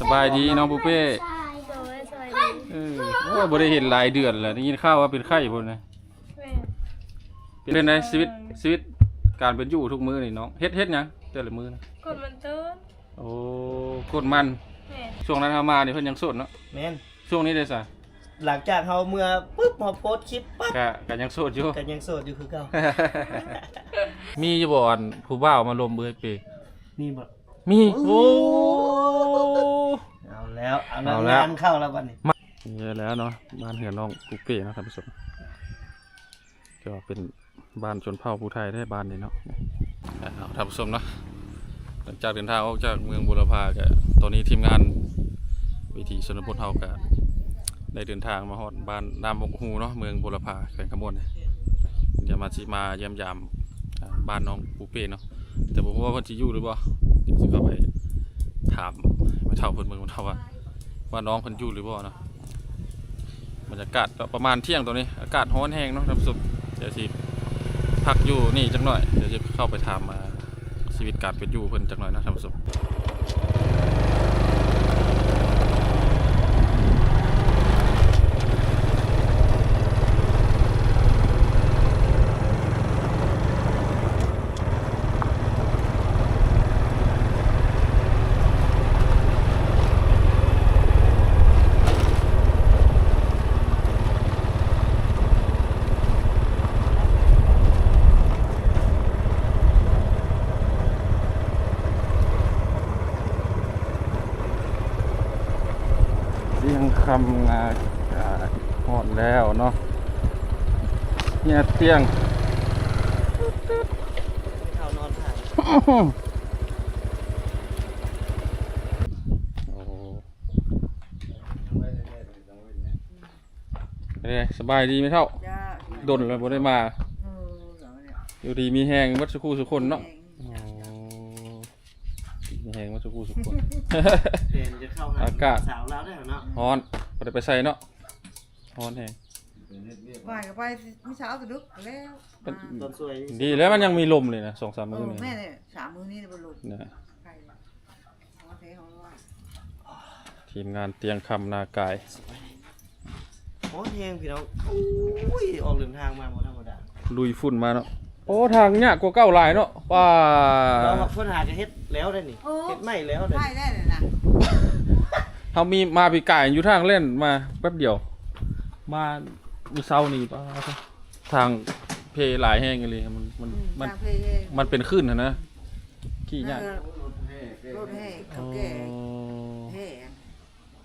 สบายดีน้องปูเป้โดยสวัสดีเออโอ้บ่ได้เห็นหลายเดือนแล้วได้ยินข่าวว่าเป็นไข้พุ่นนะแม่เป็นไงชีวิตชีวิตการเป็นอยู่ทุกมื้อนี่น้องเฮ็ดเฮ็ดหยังแต่ละมื้อนะกดมันตื้นโอ้กดมันแม่ช่วงนั้นเฮามานี่เพิ่นยังโสดเนาะแม่นช่วงนี้ได้ซะหลังจากเฮาเมื่อปุ๊บมาโพสต์คลิปปั๊บก็ก็ยังโสดอยู่ กันยังโสดอยู่คือเก่า มีอยู่บ่อันผู้บ่าวมาลมเอ้ยเปมีบ่มีโอ้เอา แล้วเอาแล้วเอาแล้ว งานเข้าแล้วบัดนี้เยอะแล้วเนาะบ้านเหือนน้องปูเป้เนาะท่านผู้ชมก็เป็นบ้านชนเผ่าผู้ไทยได้บ้านนี้เนาะเอาท่านผู้ชมเนาะหลังจากเดินทางออกจากเมืองบุรพาก็ตอนนี้ทีมงานวิถีชนบทเฮาก็ได้เดินทางมาฮอดบ้านนามบกฮูเนาะเมืองบุรพาแขวงขมวนเนี่ยเดี๋ยวมาสิมาเยี่ยมยามอ่าบ้านน้องปูเป้เนาะแต่บ่รู้ว่าเพิ่นสิอยู่หรือบ่เดี๋ยวสิเข้าไปถามมาเท่าเพิ่นเมืองเท่าว่า ว่าน้องเพิ่นยู่หรือบ่เนาะบรรยากาศประมาณเที่ยงตัวนี้ อากาศร้อนแห้งเนาะท่านผู้ชมเดี๋ยวสิพักอยู่นี่จังหน่อย เดี๋ยวจะเข้าไปถามมาชีวิตการเป็นอยู่เพิ่นจังหน่อยนะท่านผู้ชมเที่ยงคำงาฮอดแล้วเนาะ เนี่ยเที่ยงเข้านอนถ่ายโอ้เป็นไงสบายดีไหมเท่าจ้าดนเลยบ่ได้มาเออเหรอเนี่ยอยู่ดีมีแหงวัดสุขูสุคนเนาะโอ้มีแหงวัดสุขูสุคนเทรนจะเข้าหาอากาศสาวแล้วได้เหรอเนาะฮ้อนบ่ได้ ไปใส่เนาะฮ้อนแฮงไปก็ไปเมื่อเช้าสะดุกแล้วเป็นมาตอนสวยดีแล้วมันยังมีลมเลยนะสองสามเอมื้ออนี่แม่เนี่ยสามมือนี่บนลงนะใครเนี่ยเอาเทของเราอะทีมงานเตียงคำนากาย โอ้เพลงพี่น้องอุ้ยออกเดินทางมาบ่ธรรมดาลุยฝุ่นมาเนาะโอ้ทางเนี่ยกว่าเก้าหลายเนาะว่าเราเพิ่นหาจะเฮ็ดแล้วได้นี่เฮ็ดไม่แล้วได้ใช่ได้เลยนะเขามีมาปีกายอยู่ทางเล่นมาแป๊บเดียว มา มือเช้านี่ป้าทางเพหลายแห้งเลยมันมันมันทางเพลงมันเป็นขึ้นนะนะขี้ยากรถแห่เขาอ๋อแก่แห่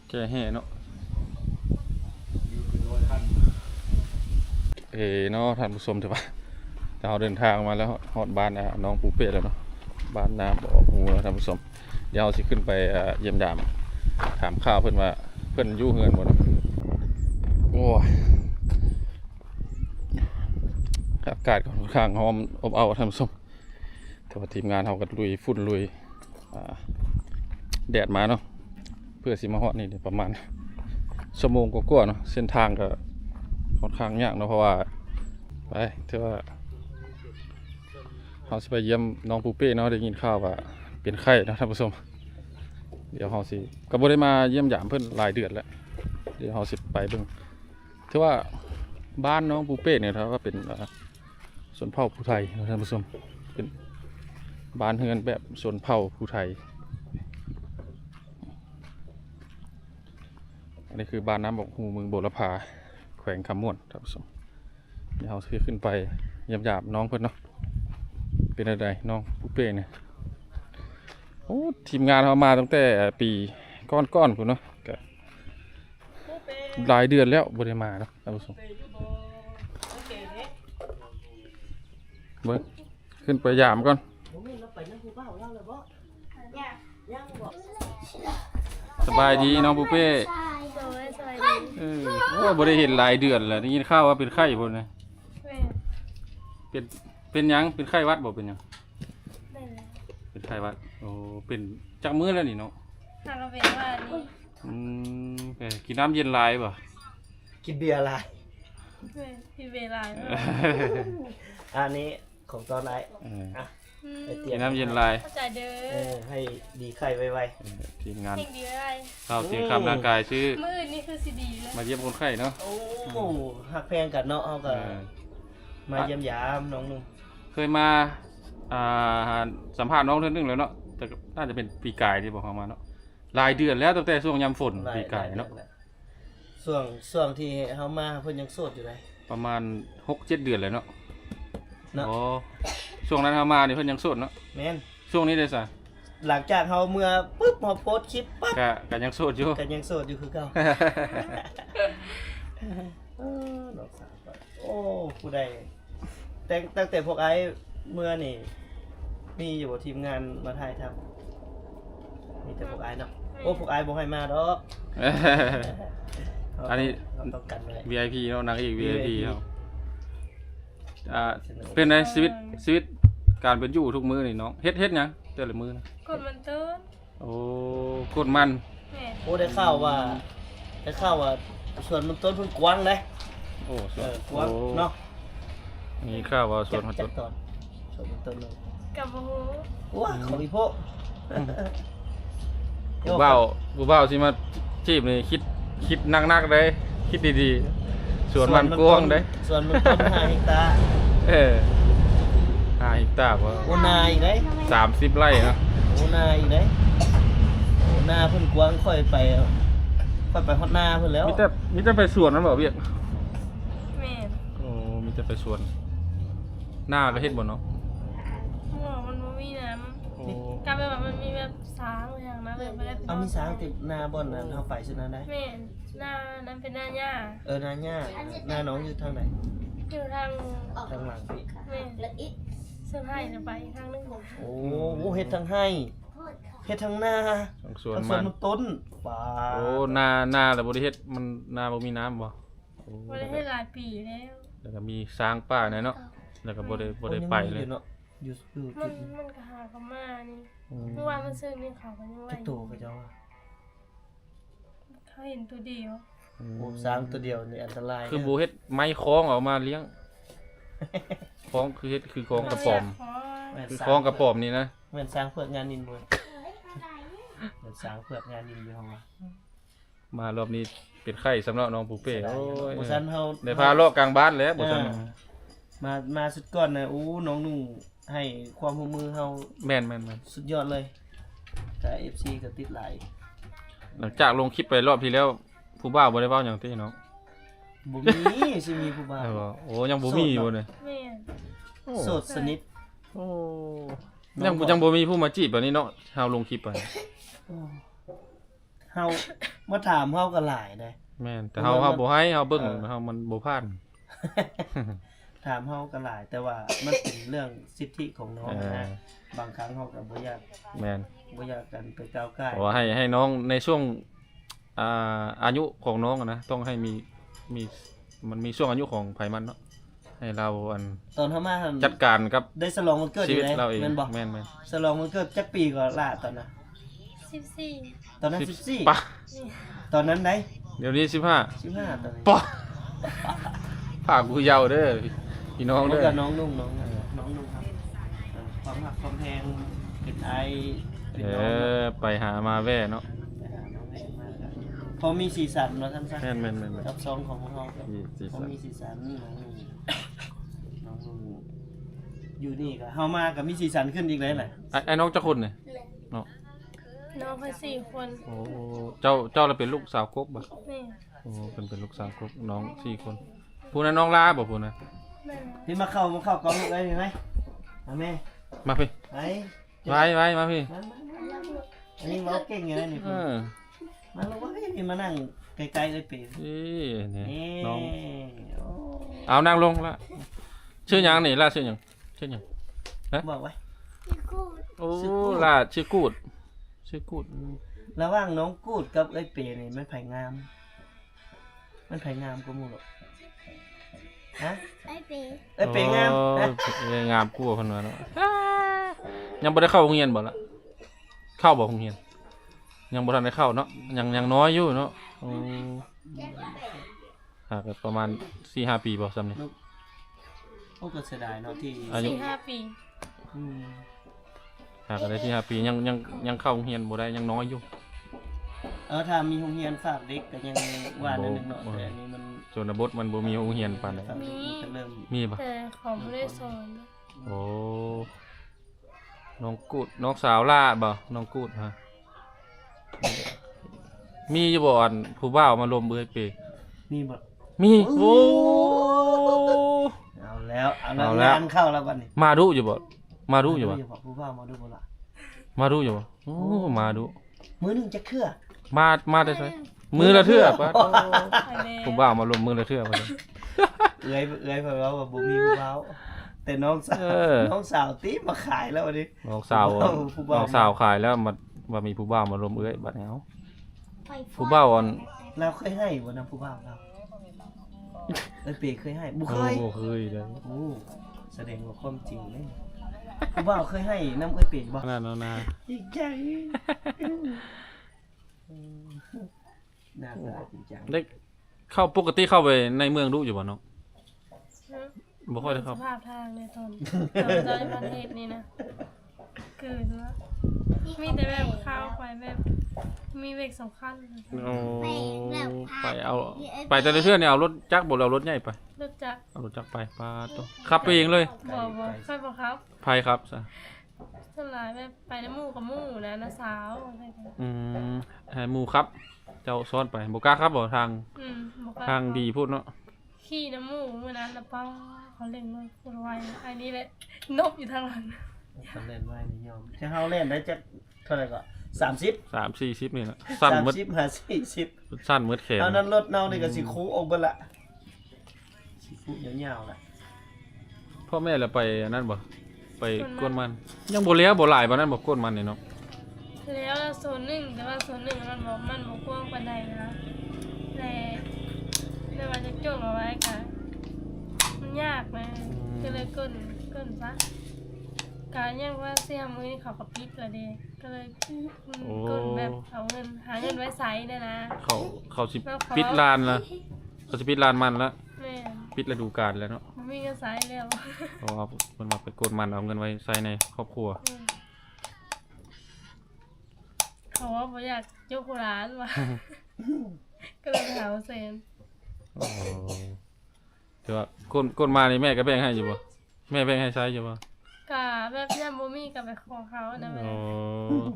แก่แห่เนาะเอ๋เนาะท่านผู้ชมถือว่าเราเดินทางมาแล้วฮอดบ้านอะน้องปูเป้แล้วเนาะบ้านน้ำบอกหูแล้วท่านผู้ชมเดี๋ยวเราสิขึ้นไปอ่าเยี่ยมยาม ถามข่าวเพื่อนว่าเพื่อนอยู่เฮือนหมดเนาะโอ้ยอากาศก็ค่อนข้างหอมอบอ้าวท่านผู้ชมแต่ว่าทีมงานเขาก็ลุยฝุ่นลุยแดดมาเนาะเพื่อสิมาฮอดนี่ประมาณชั่วโมงกว่าๆเนาะเส้นทางก็ค่อนข้างยากเนาะเพราะว่าไปเถือว่าเขาสิไปเยี่ยมน้องปูเป้เนาะได้ยินข่าวว่าเป็นไข้เนาะท่านผู้ชมเดี๋ยวเราสิก็บ่ได้มาเยี่ยมยามเพิ่นหลายเดือนแล้วเดี๋ยวเราสิไปเบิ่งถือว่าบ้านน้องปูเป้เนี่ยถือว่าเป็น อ่าชนเผ่าผู้ไทยนะท่านผู้ชมเป็นบ้านเฮือนแบบชนเผ่าผู้ไทย อันนี้คือบ้านน้ำบกหูเมืองโบรพาแขวงคำม่วนท่านผู้ชมเดี๋ยวเราขึ้นไปเยี่ยมยามน้องเพิ่นเนาะเป็นอะไรน้องปูเป้เนี่ยโอ้ทีมงานเขามาตั้งแต่ปีก้อนๆคุณเนาะหลายเดือนแล้วบริมาเนาะท่านผู้ชม เบิ้งขึ้นไปยามก่อนผมนี่เราไปนั่งผู้เป้าเราเลยบ่ยังบ่สบายดีน้องปูเป้โดยสวัสดีเออโอ้บริเห็นหลายเดือนแล้วได้ยินข่าวว่าเป็นไข้พุ่นนะแม่เป็นเป็นหยังเป็นไข้หวัดบ่เป็นหยังได้แล้วเป็นไข้หวัดโอ้เป็นจักมื้อแล้วนี่เนาะทางกระเบนว่านี่อืมไปกินน้ำเย็นหลายบ่กินเบียร์อะไรแม่พี่เวลาเอออันนี้ ของตอนไหนเอออะอืมไอ้เตีกินน้ำเย็นลายเข้าใจเด้เอออให้ดีไข่ไวทีมงานเพ่งดีอะไรข้าวเสียงคำร่างกายชื่อ มืออื่นนี่คือสีดีเลย มาเยี่ยมคนไข้เนาะๆ โอ้หักแพงกันเนาะเอาเอก็อมาเยี่ยมยามน้องนุ่งเคยมาอ่าสัมภาษณ์น้องเท่านึงแล้วเนาะแต่ก็น่าจะเป็นปีกายที่บอกเขามาเนาะหลายเดือนแล้วตั้งแต่ช่วงยามฝนปีกายเนาะช่วงช่วงที่เฮามาเพิ่นยังโสดอยู่เลยประมาณหกเจ็ดเดือนเลยเนาะ เนาะโอ้ช่วงนั้นเขามานี่เพิ่นยังโสดเนาะแม่นช่วงนี้ได้ซะหลังจากเฮาเมื่อปุ๊บเฮาโพสต์คลิปปั๊บก็ก็ยังโสดอยู่ก็ยังโสดอยู่คือเก่าเออดอกสาวก็โอ้ผู้ใดแต่ตั้งแต่พวกไอ้เมื่อนี่ มีอยู่บ่ทีมงานมาถ่ายทำมีแต่พวกไอ้เนาะโอ้พวกไอ้บ่ให้มาดอกอันนี้ เราต้องกันไว้ VIP เนาะนางเอก VIP VIP ครับ อ่าเป็นไงชีวิตชีวิตการเป็นอยู่ทุกมื้อนี่น้องเฮ็ดเฮ็ดหยังแต่ละมื้อนะกดมันต้นโอ้กดมันแม่โอ้ได้ข่าวว่าได้ข่าวว่าสวนมันต้นเพิ่งกว้างเลยโอ้สเอวนอกว้างโอ้เนาะมีข้าวว่าสวนจัเขาดต้จันดตอนสวนมันต้นเลยกับโอ้โหว้าของอีโพะผู้เบาผู้เบาสิมาจีบนี่คิดคิดนักๆเลยคิดดีๆ สวนมันกว้างเด้ สวนมันต้นห้าเฮกตาร์เออห้าเฮกตาร์บ่โอนาอีกได้สามสิบไร่เนาะโอนาอีกได้โอนาเพิ่นกว้างค่อยไปค่อยไปฮอดนาเพิ่นแล้วมีแต่มีแต่ไปสวนนั่นบ่เบี้ยแม่โอ้มีแต่ไปสวน หน้าก็เฮ็ดบ่เนาะหัวมันบ่มีน้โอ้ำ กลายเป็นแบบมันมีแบบสางอย่างนั้นเลยไม่ได้เอามีสางติดนาบ่อนนั้นเฮาไปซินั้นได้ แม่หน้านั้นเป็นหน้าหญ้าเออนาหญ้าหน้าน้องอยู่ทางไหนอยู่ทางทางหลังพี่แม่เสื้อผ้าจะไปอีกทางนึงโอ้โหเฮ็ดทางให้เฮ็ดทางนาทางสวนทางสวมันนมันต้นว้าโอ้หน้าหน้าแต่บ่ได้เฮ็ดมันหน้าบ่มีน้ำบ่โอ้ไม่ได้ให้หลายปีแล้วแล้วก็มีสร้างป่าเนี่ยเนาะแล้วก็บ่ได้บ่ได้ไปเลยโอ้งมีอเนาะ อยู่อยู่มัจุนดนี้มันก็หาเขามานี่อืมเมื่อวานมันซื้อนี่เขาก็ยังไว้จักโตก็เจ้าว่าเขาเห็นตัวเดียวโอ้สร้างตัวเดียวนี่อันตรายคือนะบ่เฮ็ดไม้คล้องออกมาเลี้ยงคล้องคือเฮ็ดคือคล้องกระป๋อมแม่นคือสร้าคล้องกระป๋อมนี่นะแม่นสร้างเพื่องานนินบ่แม่นสร้างเพื่องานนินอยู่ห้องว่ามารอบนี้เป็นไข้สำหรับน้องปูเป้โอ้ยบ่ซันเฮา ได้พาเลาะกลางบ้านแล้วบ่ซั่นอ่ามา มาสุดก่อนนะอู้น้องนุ่ง ให้ความร่วมมือเฮาแม่นแม่นแม่นสุดยอดเลยแต่ FC ก็ติดหลายหลังจากลงคลิปไปรอบที่แล้วผู้บ่าวบ่ได้เว้าหยังติเนาะบ่มีสิมีผู้บ่าวเออบ่โอ้ยังบ่มีอยู่เลยแม่โสดสนิทโอ้ยังบ่ยังบ่มีผู้มาจีบแบบนี้เนาะเฮาลงคลิปไปเฮามาถามเฮาก็หลายได้ แม่นแต่เฮาเฮาบ่ให้เฮาเบิ่งเออเฮามันบ่ผ่าน ถามเฮาก็หลาย แต่ว่ามันเป็นเรื่องสิทธิของน้องเออนะบางครั้งเฮาก็บ่อยากแม่นบ่อยากกันไปก้าวใกล้ขอให้ให้น้องในช่วงอ่าอายุของน้องอะนะต้องให้มีมีมันมีช่วงอายุของไผมันเนาะให้เราอันตอนเฮามาหั่นจัดการกับได้ฉลองวันเกิดอชีวิยู่ตไหนเราเองแม่นบ่แม่นแม่นฉลองวันเกิดจักปีก็ล่าตอนน่ะสิบสี่ตอนนั้นสิบ14ปะนี่ตอนนั้นได้เดี๋ยวนี้สิบห้า15ตอนนี้ปะฝากกูเยาวเด้อ พี่น้องน้องเด้อกับน้องนุ่งน้องน้องนุ่งครับเออความหักความแพงเป็นไอเป็นเอน้องอไปหามาแว่เนาะไปหาน้องเองมากครับพอมีสีสันเนาะท่านซะแม่นแม่นแม่นแม่น กับซองของพวกเราครับมีสีพอสันมีสีสันน้องนุ่งน้องนุ่งอยู่นี่ก็เฮามากับมีสีสันขึ้นอีกเลยแหละไอ้ไอ้น้องเจ้าคนเนี่ยเนาะน้องเขาสี่คนโอ้เจ้าเจ้าเราเป็นลูกสาวกบบ่แม่โอ้เป็นเป็นลูกสาวกบน้องสี่คนผู้นั้นน้องลาบ่ผู้นั้นแม่ พี่มาเข้ามาเข้ากองลูกได้เห็นไหมมาแม่มาพี่ไปไว้ไว้มาพี่มามามามาอันนี้เราเก่งอยู่นะนี่เอพี่อมาลูกว่าพี่มานั่งไกลๆเลยปีนี่นี่นี่น้องโอ้เอานั่งลงละชื่อหยังนี่ล่าชื่อหยังชื่อหยังบอกไว้โอ้ชื่อกูด ล่าชื่อกูด ชื่อกูดระหว่างน้องกูดกับไอ้เปย์นี่มันไผงาม มันไผงามกว่าหมู่หรอก ฮะไอเป๋ไอ้เปย์งามโอ้ฮะเอ้ยงามกูว่าเพิ่นว่าเนาะยังบ่ได้เข้าโรงเรียนบ่ล่ะเข้าบ่โรงเรียน ยังบ่ทันได้เข้าเนาะยังยังน้อยอยู่เนาะโอ้หากประมาณ4-5ปีบ่ซ้ำนี่ โอ้ก็เสียดายเนาะที่อายุ สี่ห้าปีอืมหากอะไรที่ห้าปียังยังยังเข้าโรงเรียนบ่ได้ยังน้อยอยู่เออถ้ามีโรงเรียนฝากเด็กก็ยังว่านิดนึงเนาะโอ้แต่อันนี้มันชนบทมันบ่มีโรงเรียนปานใดฝากเด็กมันก็เริ่มมีปะแต่เขาไม่ได้สอนนะโอ้น้องกูดน้องสาวล่าบ่น้องกูดฮะมีอยู่บ่อันผู้บ่าวมาลมเบื้อยเปมีหมดมีโอ้เอาแล้วเอาแล้วเอาแล้วงานเข้าแล้วบัดนี้มาดูอยู่บ่มาดูอยู่บ่บ่ผู้ว่ามาดูบ่ล่ะมาดูอยู่บ่โอ้มาดูมื้อหนึงจะเครือ มามาได้ไสมือละเทื่อปะโอ้ไปแล้วผู้บ่าวมาลมมือละเทื่อปะเนี่ยเอื้อยเอื้อยเพิ่นว่าว่าบ่มีผู้ว่าแต่น้องสาวเออ น้องสาวตีมาขายแล้ววันนี้ น้องสาวผู้บ่าว น้องสาวขายแล้วมาว่ามีผู้บ่าวมาลมเอ้ยบัดนี้เอาผู้บ่าวอันเราเคยให้บ่นํผู้บ่าวเราเอ้ยเปเคยให้บ่เคโอ้ยบ่เคยเลยโอ้แสดงว่าความจริงเลยผู้บ่าวเคยให้น้ำเอ้ยเปบ่ขนาดนั้นนะจริงจัง น่าตาจริงจังได้เข้าปกติเข้าไปในเมืองดูอยู่บ่น้องบ่ค่อยได้เข้าสภาพทางในตอนตอนตอนประเทศนี่นะ คือว่ามีแต่แบบเข้าไปแบบ มีเวกสำคัญโอ้ไปเอา ไปแต่ละเทื่อเนี่ยเอารถจักรบ่เอารถใหญ่ไปรู้จักเอารถจักรไปปาโตขับไปเองเลยบอกบอกค่อยบอกครับไผครับซะ สลายแบบไปน้ำหมู่กับหมู่นะน้าสาวอะไรกันอืมให้หมู่ครับ เจ้าซ้อนไปบ่กล้าครับบ่ทางอืมบอกว่าทางดีพูดเนาะขี่น้ำหมู่เมื่อนั้นแล้วป้าเขาเล่นเลยพูดไวอันนี้แหละนบอยู่ทางหลังเขาเล่นไว้นิยมจะเฮาเล่นได้จักเท่าไหร่ก็30 3 40นี่แหละสั้นหมด30 50สั้นหมดแขนเอานั้นรถเน่านี่ก็สิคูออกเบิดละสิคูยาวๆล่ะพ่อแม่แล้วไปอันนั้นบ่ ไปก้นมัน ยังบ่เหลี้ยบ่หลายปานนั้นบ่ก้นมันนี่เนาะแล้วโซนหนึ่งแต่ว่าโซนหนึ่งมันบอกมันบอกกว้างปานใดนะแต่แต่ว่าจะจ้วงเอาไว้ค่ะมันยากนะก็เลยก้นก้นซะการยังว่าเสียมือนี่เขากับพิษเลยดีก็เลยก้นแบบเอาเงินหาเงินไว้ใช้เนี่ยนะเขาเขาสิแล้วเขาปิดลานละเขาสิปิดลานมันละแม่ปิดฤดูกาลแล้วเนาะ มันมีเงินใช้แล้วเพราะว่าเพิ่นว่าไปกดมันเอาเงินไว้ใช้ในครอบครัวอืมเขาว่าบ่อยากยกร้านว่ะก็เลยไปหาเซนโอ้แต่ว่าก้นก้นมานี่แม่ก็แบ่งให้อยู่บ่แม่แบ่งให้ใช้อยู่บ่กะแบบย่ามบ่มีกับไปขอเขานะแม่โอ้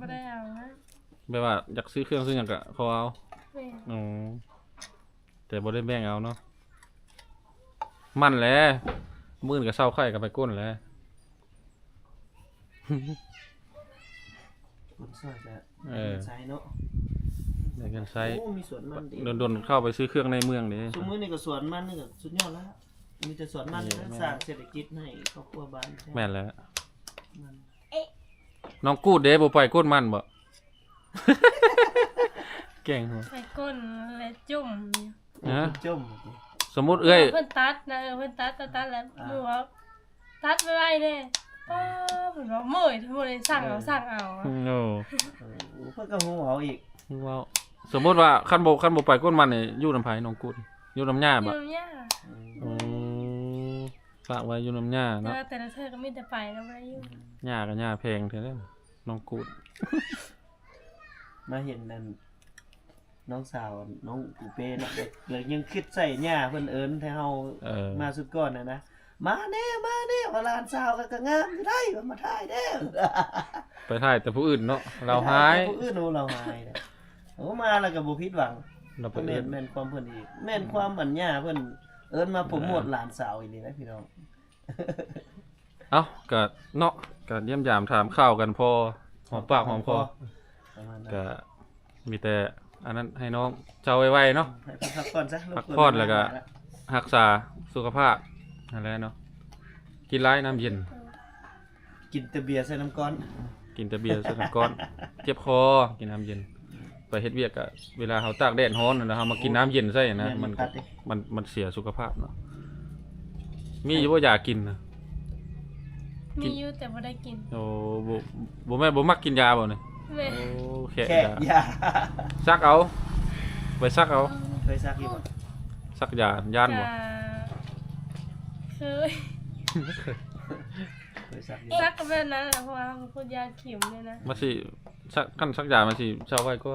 บ่ได้เอานะแบบว่าอยากซื้อเครื่องซื้อหยังก็ขอเอาแม่ อ๋อแต่บ่ได้แบ่งเอาเนาะ มันแหละมื้อนี้ก็เศร้าไข่ก็ไปก้นแหล้วคนสวยจะเออ ใช้เนาะได้เงินใช้โอ้มีสวนมันดีโดนๆเข้าไปซื้อเครื่องในเมืองเด้ซุมื้อนี่ก็สวนมันนี่ก็สุดยอดแล้วมีแต่สวนมันนะสร้างเศรษฐกิจให้ครอบครัวบ้านแม่นแล้ว มันน้องกูดเด้บ่ไปก้นมันบ่ เก่งหัวไปก้นและจุ่มนะจุ่ม สมมุติเอ้ยเพิ่นตัดนะเออเพิ่นตัดตัดตัดแล้วหมู่ว่าตัดไว้ไว้แน่ป้าเพิ่นว่าเมื่อยทั้งหมดเลยสั่งเอาสั่งเอาอะโอ้เออเพิ่นก็หัวเอาอีกว้าวสมมุติว่าคันบ่คันบ่ไปก้นมันนี่อยู่น้ำไผน้องกูดอยู่น้ำหญ้าอบ่ยู่เนี่ยโอ้ฝากไว้อยู่น้ำหญ้าแต่เนาะว่าแต่ละเธอก็มีแต่ไปแล้วบ่ได้อยู่หญ้าก็หญ้าแพงเท่านั้นน้องกูดมาเห็นนั่น น้องสาวน้องปูเป้เนาะเลยยังคิดใส่หญ้าเพิ่นเอิ้นให้เฮาเออ มาสุดก่อนน่ะนะมาแน่มาแน่ว่าหลานสาวก็ก็งามอยู่ได้ว่ามาถ่ายเด้อไปถ่ายแต่ผู้อื่นเนาะเราหายผู้อื่นโอ้เราหายเนี่ยโอ้มาแล้วก็บ่ผิดหวังเราไปแม่เอิ้นนแม่นความเพิ่นอีกแม่นความอันหญ้าเพิ่นเอิ้นมาโปรโมทหลานสาวอีนี่นะพี่น้อง เอ้าก็เนาะก็เยี่ยมยามถามข้าวกันพอหอมปากหอมคอ ประมาณนั้น ก็มีแต่ อันนั้นให้น้องเจ้าไวๆเนาะ ให้พักผ่อนซะพักผ่อนแล้วก็ รักษาสุขภาพนั่นแหละเนาะกินไรน้ำเย็น กินแต่เบียร์ใส่น้ำก้อนกินแต่เบียร์สนัก้อนเจ็บคอกินน้ำเย็น ไปเฮ็ดเวียกอะเวลาเขาตากแดดร้อนนะเฮามากินน้ำเย็นใส่นะมันก็มันมันเสียสุขภาพเนาะมีอยู่บ่อยากกินนะมีอยู่แต่บ่ได้กินโอ้บ่บ่แม่นบ่มักกินยาบ่นี่ แม่โอ้แค่แค่ยายาซักเอาไปซักเอาเคยซักอยู่บ่ซักยาย่านบ่จะเคยเคยสักอยู่ซักก็แบบนั้นแหละเพราะว่าเขาพูดยาเข็มเลยนะมาสิสักขั้นสักยามาสิเช้าไว้ก็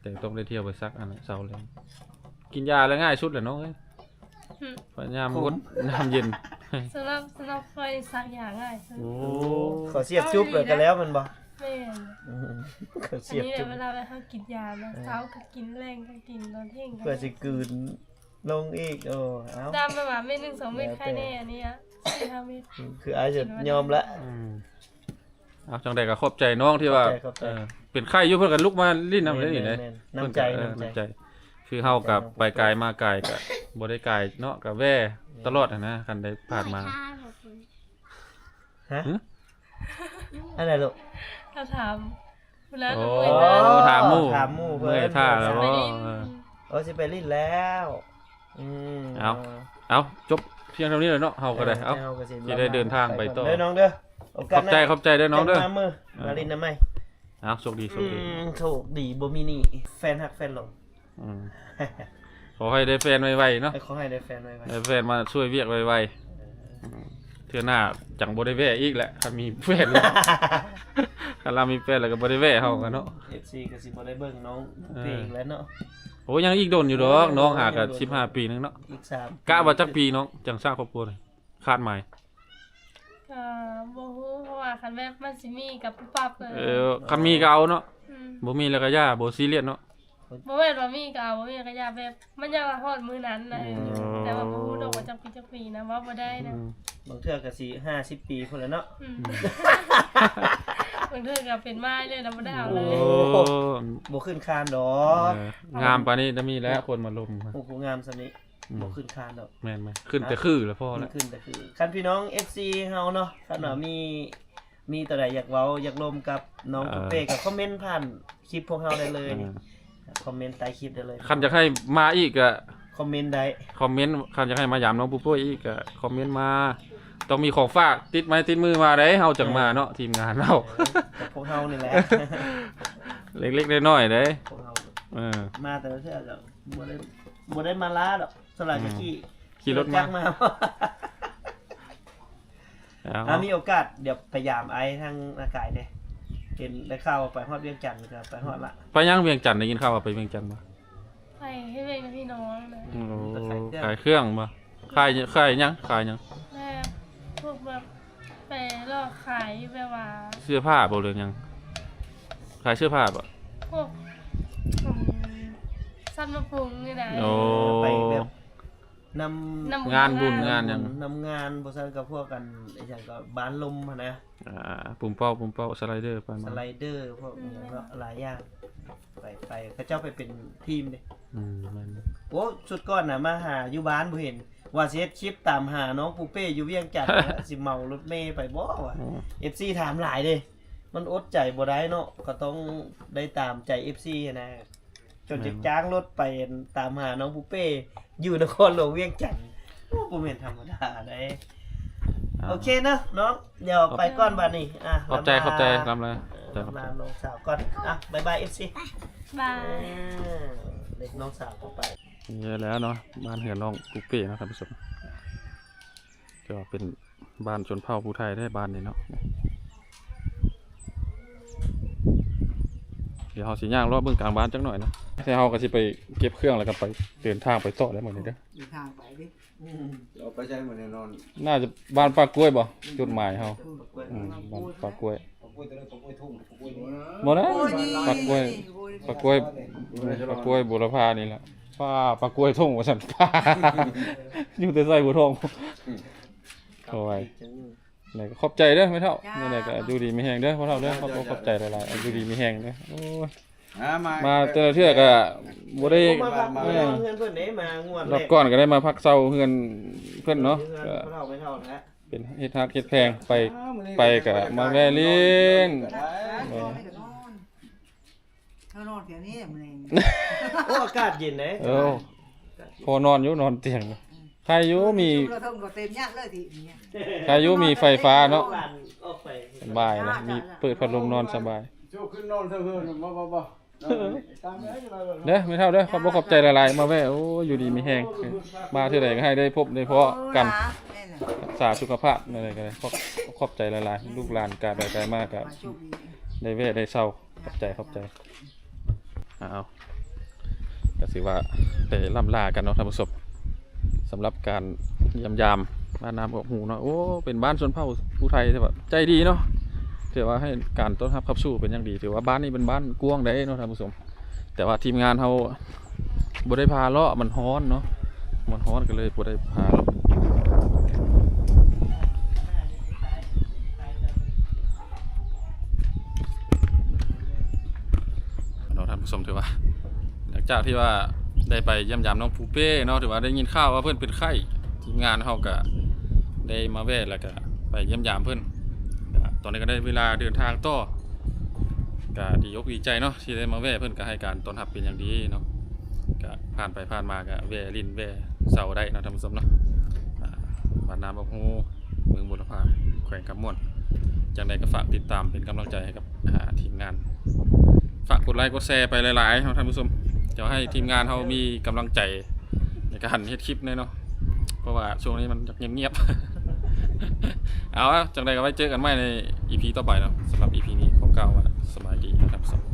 แต่ต้องได้เที่ยวไปสักอันนั้นเช้าเลยกินยาแล้วง่ายสุดแหละน้องเอ้ยอืมพยายามงดน้ำเย็น สำหรับสำหรับคอยซักอย่างง่ายสุดโอ้โอ้ขอเสียบจุ๊บเลยกันแล้วมันบ่ แม่นอืมขออันเสียบนี้จุ๊บเวลาไปเขากินยานะเช้าก็กินแรงก็กินตอนเที่ยงก็เพื่อสิกลืนลงอีกโอ้เอ้าดำไปหว่าเม็ดหนึ่งสองเม็ดแค่แน่อันนี้อะสี่ห้าเม็ด คืออาจจะยอมละ อืมเอาจังใดก็ขอบใจน้องที่ว่าขอบใจขอบใจ เออเป็นไข้อยู่เพิ่นก็ลุกมาลิ้นน้ำเลยนี่เด้แม่นๆน้ำใจเพิ่ก็เออน้ำใจ คือเฮากับไปไกลมาไกลก็บ่ได้ไกลเนาะก็แว่ตลอดอะนะคันได้ผ่านมา ฮะหึอะไรลูก ถ้าถามเวลาโอ้หนูเมื่อยนะถามหมู่ถามหมู่เพิ่น เมื่อยท่าแล้วไปบ่ลิ้นเออ โอ้สิไปลิ้นแล้วอืมเอา เอาจบเพียงเท่านี้เลยเนาะเฮาก็ได้เอาฮก็สิสิได้เดินทางไปต่อ เด้อน้องเด้อโอกาขสอบใจขอบใจเด้อน้องเด้อ จัมามือมาลิ้นน้ำไหมเอาโชคดีโชอืคดีมโชคดีบ่มีหนี่แฟนหักแฟนหลง อืมขอให้ได้แฟนไวๆเนาะให้ขอให้ได้แฟนไว้ไว้ได้แฟนมาช่วยเวียกไวๆอืมเทื่อหน้าจังบ่ได้แว่อีกแหละถ้ามีแฟนแล้วถ้าเรามีแฟนแล้วก็บ่ได้แว่เฮากันเนาะ FC ก็สิบ่ได้เบิ่งน้องเพลงแล้วเนาะโอ้ยังอีกโดนอยู่ดอกน้องหากัน15 ปีนึงเนาะอีกสามกะว่าจักปีน้องจังสร้างครอบครัวเลยคาดหมายก็บ่ฮู้เพราะว่าคันแบบมันสิมีกับปุ๊บปั๊บเลยเออคันมีก็เอาเนาะมบ่มีแล้วก็ย่าบ่ซีเรียสเนาะ บ่แม่นว่ามีก็เอาบ่มีก็อย่าแบบมันยังฮอดมื้อนั้นนะอ๋อแต่ว่าบ่ฮู้ดอกว่าจักปีจักปีนะว่าบ่ได้นะอืมบางเทื่อก็สิ50 ปีพุ่นแหล้วเนาะ อืมบางเทื่อก็เป็นไม้เลยนะบ่ได้เอาเลโอ้ย บ่ขึ้นคานดอเอกองามปานนี้จะมีแล้วคนมาลุมโอ้โหงามสนิอืมบ่ขึ้นคานดอก แม่นไหมขึ้นแต่คือแล้วพ่อมัแล้วนขึ้นแต่คือคันพี่น้อง FC เฮาเนาะคันว่ามีมีตัวใดอยากเว้าอยากลมกับน้องปุ๊เป้ก็คอมเมนต์ผ่านคลิปพวกเฮาได้เลยนี่ คอมเมนต์ใต้คลิปได้เลยคันจะให้มาอีกก็คอมเมนต์ได้คอมเมนต์คันจะให้มายามน้องปุ้ยอีกก็คอมเมนต์มา ต้องมีของฝากติดไม้ติดมือมาได้เฮาจังมาเนาะทีมงานเรากับพวกเฮานี่แหละเล็กๆน้อยๆเด้พวกเฮาเออมาแต่ละเทื่อก็บ่ได้บ่ได้มาล้าดอกสลัดกะขี่ขี่รถจัมากมาเอาอะมีโอกาสเดี๋ยวพยายามไอ้ทางอากาศเด้ เห็นได้ข่าวว่าไปฮอดเวียงจันทน์ก็ไปฮอดละไปยังเวียงจันทน์ได้ยินข่าวว่าไปเวียงจันทน์มาไปให้เว้กับพี่น้องนะโอ้ขายเครื่องมาขายขายยังขายยังแม่พวกแบบไปลอกขายแบบว่าเสื้อผ้าบ่เรื่องยัง ขายเสื้อผ้าบ่พวกอืมซันมะปรุงนี่นะโอ้ไปแบบ นำน้ำบุญงานบุญงานยังนำงานบ่ซั่นกับพวกกันไอ้หยังก็บ้านลมหันนะอ่าปุ่มเป้าปุ่มเป้าสไลเดอร์ไปสมาไลเดอร์พวกนี้ก็หลายอย่างไปไปเขาเจ้าไปเป็นทีมเด้อืมแมันโอ้สุดก่อนน่ะมาหาอยู่บ้านบ่เห็นว่าสิเฮ็ดคลิปตามหาน้องปูเป้อยู่เวียงจันทน์นะสิเมารถเมย์ไปบ่วะโอ้ FC ถามหลายเด้ มันอดใจบ่ได้เนาะก็ต้องได้ตามใจ FC นะ จนจะจ้างรถไปตามหาน้องปูเป้อยู่นครหลวงเวียงจันทน์โอ้บ่แม่นธรรมดาได้โอเคเนาะน้องเดี๋ยวไปก่อนบัดนี้อะขอบใจลำลาขอบใจลำเลยเออลำลาน้องสาวก่อนอะบ๊ายบาย FC บายอ่าเด็กน้องสาวเข้าไปเยอะแล้วเนาะบ้านเหือนน้องกุ๊กเป้เนาะท่านผู้ชมก็เป็นบ้านชนเผ่าผู้ไทยได้บ้านนี้เนาะ เดี๋ยวเฮาสิย่างรอบเบื้องกลางบ้านจักหน่อยเนาะแต่เฮาก็สิไปเก็บเครื่องแล้วก็ไปเดินทางไปต่อได้หมดนี้เด้อมีทางไปดิอืมเราไปใช้เหมือนแน่นอนน่าจะบ้านปากกล้วยบ่จุดหมายเฮาอืมบ้านปากกล้วยปกล้วยตัวนี้ปกล้วยทุ่งปกล้วยนี้บ่นะโอ้ยนี่ปากกล้วยปลากล้วยปลากล้วยบุรพานี่แหละป้าปลากล้วยท่งว่าสันป้าอยู่แต่ใส่บัวทองโอ้ยไหนก็ขอบใจเด้อไม่เท่านี่ไหนก็อยู่ดีมีแหงเด้อพ่อเท่าเด้อขอบขอบใจหลายๆอยู่ดีมีแหงเด้อโอ้ยอ่ามามาแต่ละเทื่อก็บ่ได้มาพักเพื่อนเพื่อนเพื่อนเด้มางวดรอบก่อนก็ได้มาพักเซาเฮือนเพิ่นเนาะเพื่อนก็ เท่าไม่เท่าแล้วเป็นเฮ็ดฮักเฮ็ดแพงไป ไปก็มาแวะเล่นนอนก็นอนเธอนอนแถวนี้มันเองโอ้อากาศเย็นเลยเออพอนอนอยู่นอนเตียง ใครอยู่มีเราทงก็เต็มยัดเลยทีนี้ ใครอยู่มีไฟฟ้าเนาะออกไปสบายนะมีเปิดพัดลมนอนสบายโชคขึ้นนอนเถอะเพื่อนบ่บ่บ่ตามไปให้เราเด้อไม่เท่าเด้อขอบขอบใจหลายๆ มาแว่โอ้อยู่ดีมีแห้งมาเท่าไหร่ก็ให้ได้พบได้เพาะกันรักษาสุขภาพอะไรกันเลยขอบขอบใจหลายๆ ลูกหลานกาได้ไกลมากครับมาโชคดีได้เวทได้เศร้าขอบใจขอบใจเอาก็สิว่าได้ล่ำลากันเนาะท่านผู้ชม สำหรับการยี่ยมยามบ้านน้ำกับหูเนาะโอ้เป็นบ้านชนเผ่าผู้ไทยที่แบบใจดีเนาะถือว่าให้การต้อนรับขับสู้เป็นอย่างดีถือว่าบ้านนี้เป็นบ้านกว้างได้เนาะท่านผู้ชมแต่ว่าทีมงานเขาบ่ได้พาเลาะมันฮ้อนเนาะมันฮ้อนก็เลยบ่ได้พาเลาะเนาท่านผู้ชมถือว่าหลังจากที่ว่า ได้ไปเยี่ยมยามน้องปูเป้เนาะถือว่าได้ยินข่าวว่าเพื่อนเป็นไข้ทีมงานเขาก็ได้มาแวะแล้วก็ไปเยี่ยมยามเพื่อนตอนนี้ก็ได้เวลาเดินทางต่อก็ดีอกดีใจเนาะที่ได้มาแวะเพื่อนก็ให้การต้อนรับเป็นอย่างดีเนาะก็ผ่านไปผ่านมาก็แวะลินแวะเสาได้เนาะท่านผู้ชมเนาะบ้านน้ำบกฮูเมืองบุรพาแขวงกำมวนจังใดก็ฝากติดตามเป็นกำลังใจให้กับทีมงาน ฝากกดไลค์กดแชร์ไปหลายๆเนาะท่านผู้ชม เดี๋ยวให้ทีมงานเขามีกำลังใจในการเฮ็ดคลิปเนี่ยเนาะเพราะว่าช่วงนี้มันเงียบๆ เอาละจังใดก็ไว้เจอกันใหม่ใน EP ต่อไปเนาะสำหรับ EP นี้ผมกล่าวว่าสบายดีนะครับสวัสดี